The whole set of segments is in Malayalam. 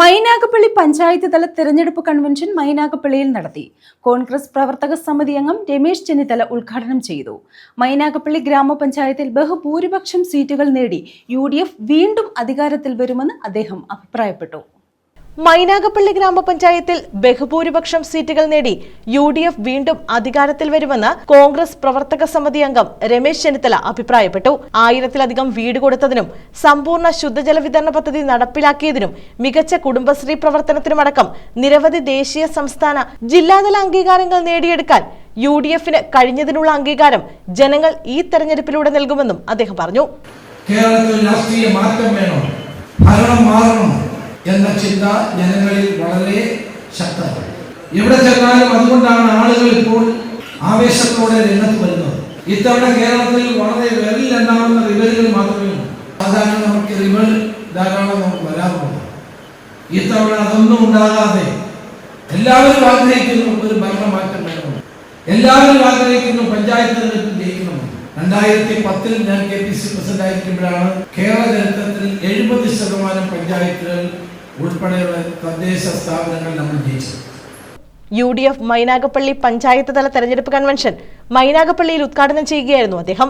മൈനാഗപ്പള്ളി പഞ്ചായത്ത് തല തെരഞ്ഞെടുപ്പ് കൺവെൻഷൻ മൈനാഗപ്പള്ളിയിൽ നടത്തി. കോൺഗ്രസ് പ്രവർത്തക സമിതി അംഗം രമേശ് ചെന്നിത്തല ഉദ്ഘാടനം ചെയ്തു. മൈനാഗപ്പള്ളി ഗ്രാമപഞ്ചായത്തിൽ ബഹുഭൂരിപക്ഷം സീറ്റുകൾ നേടി യു വീണ്ടും അധികാരത്തിൽ വരുമെന്ന് അദ്ദേഹം അഭിപ്രായപ്പെട്ടു. മൈനാഗപ്പള്ളി ഗ്രാമപഞ്ചായത്തിൽ ബഹുഭൂരിപക്ഷം സീറ്റുകൾ നേടി യു ഡി എഫ് വീണ്ടും അധികാരത്തിൽ വരുമെന്ന് കോൺഗ്രസ് പ്രവർത്തക സമിതി അംഗം രമേശ് ചെന്നിത്തല അഭിപ്രായപ്പെട്ടു. ആയിരത്തിലധികം വീട് കൊടുത്തതിനും സമ്പൂർണ ശുദ്ധജല വിതരണ പദ്ധതി നടപ്പിലാക്കിയതിനും മികച്ച കുടുംബശ്രീ പ്രവർത്തനത്തിനുമടക്കം നിരവധി ദേശീയ സംസ്ഥാന ജില്ലാതല അംഗീകാരങ്ങൾ നേടിയെടുക്കാൻ യു ഡി എഫിന് കഴിഞ്ഞതിനുള്ള അംഗീകാരം ജനങ്ങൾ ഈ തെരഞ്ഞെടുപ്പിലൂടെ നൽകുമെന്നും അദ്ദേഹം പറഞ്ഞു. കേരളത്തിൽ രാഷ്ട്രീയ മാറ്റം വേണം. ഭരണം എന്ന ചിന്ത ജനങ്ങളിൽ വളരെ ശക്തമാണ്. എവിടെ ചെന്നാലും അതുകൊണ്ടാണ് ആളുകൾ ഇപ്പോൾ ആവേശത്തോടെ രംഗത്ത് വരുന്നത്. ഇത്തവണ കേരളത്തിൽ വളരെ വിരലിലെണ്ണാവുന്ന റിവലുകൾ മാത്രമേ സാധാരണ നമുക്ക് റിവൽ ധാരാളം നമുക്ക് വരാറുണ്ട് ഇത്തവണ അതൊന്നും ഉണ്ടാകാതെ എല്ലാവരും ആഗ്രഹിക്കുന്നു ഒരു ഭരണമാറ്റം വേണം എല്ലാവരും ആഗ്രഹിക്കുന്നു പഞ്ചായത്ത് തെരഞ്ഞെടുപ്പിൽ ജയിക്കണമെന്ന്. രണ്ടായിരത്തി പത്തിൽ ഞാൻ കെ പി സി പ്രസിഡന്റ് ആയിരിക്കുമ്പോഴാണ് കേരള ചരിത്രത്തിൽ എഴുപത് ശതമാനം പഞ്ചായത്തുകൾ തദ്ദേശ സ്ഥാപനങ്ങൾ നമ്മൾ U D F Mynagappally panchayat തല തെരഞ്ഞെടുപ്പ് കൺവെൻഷൻ മൈനാഗപ്പള്ളിയിൽ ഉദ്ഘാടനം ചെയ്യുകയായിരുന്നു അദ്ദേഹം.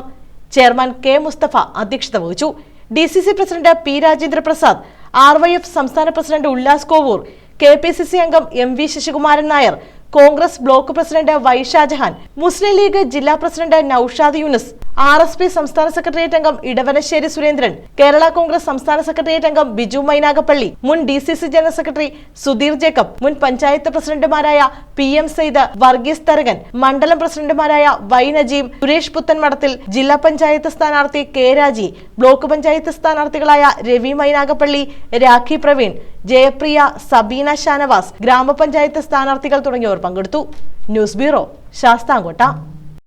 ചെയർമാൻ കെ മുസ്തഫ അധ്യക്ഷത വഹിച്ചു. D C C president P Rajendra Prasad R Y F സംസ്ഥാന president Ullas Kovoor K P C C അംഗം M V Sasikumaran Nair Congress block president Y Shajahan Muslim League ജില്ലാ president Noushad Yunus R S P സംസ്ഥാന സെക്രട്ടേറിയറ്റ് അംഗം ഇടവനശ്ശേരി സുരേന്ദ്രൻ കേരള കോൺഗ്രസ് സംസ്ഥാന സെക്രട്ടേറിയറ്റ് അംഗം ബിജു മൈനാഗപ്പള്ളി മുൻ D C C general secretary Sudheer Jacob മുൻ പഞ്ചായത്ത് പ്രസിഡന്റുമാരായ പി എം സെയ്ദ് വർഗീസ് തരകൻ മണ്ഡലം പ്രസിഡന്റുമാരായ വൈ നജീം സുരേഷ് പുത്തൻമടത്തിൽ ജില്ലാ പഞ്ചായത്ത് സ്ഥാനാർത്ഥി കെ രാജി ബ്ലോക്ക് പഞ്ചായത്ത് സ്ഥാനാർത്ഥികളായ രവി മൈനാഗപ്പള്ളി രാഖി പ്രവീൺ ജയപ്രിയ സബീന ഷാനവാസ് ഗ്രാമപഞ്ചായത്ത് സ്ഥാനാർത്ഥികൾ തുടങ്ങിയവർ. പങ്കെടുത്തു. News bureau Sasthamcotta.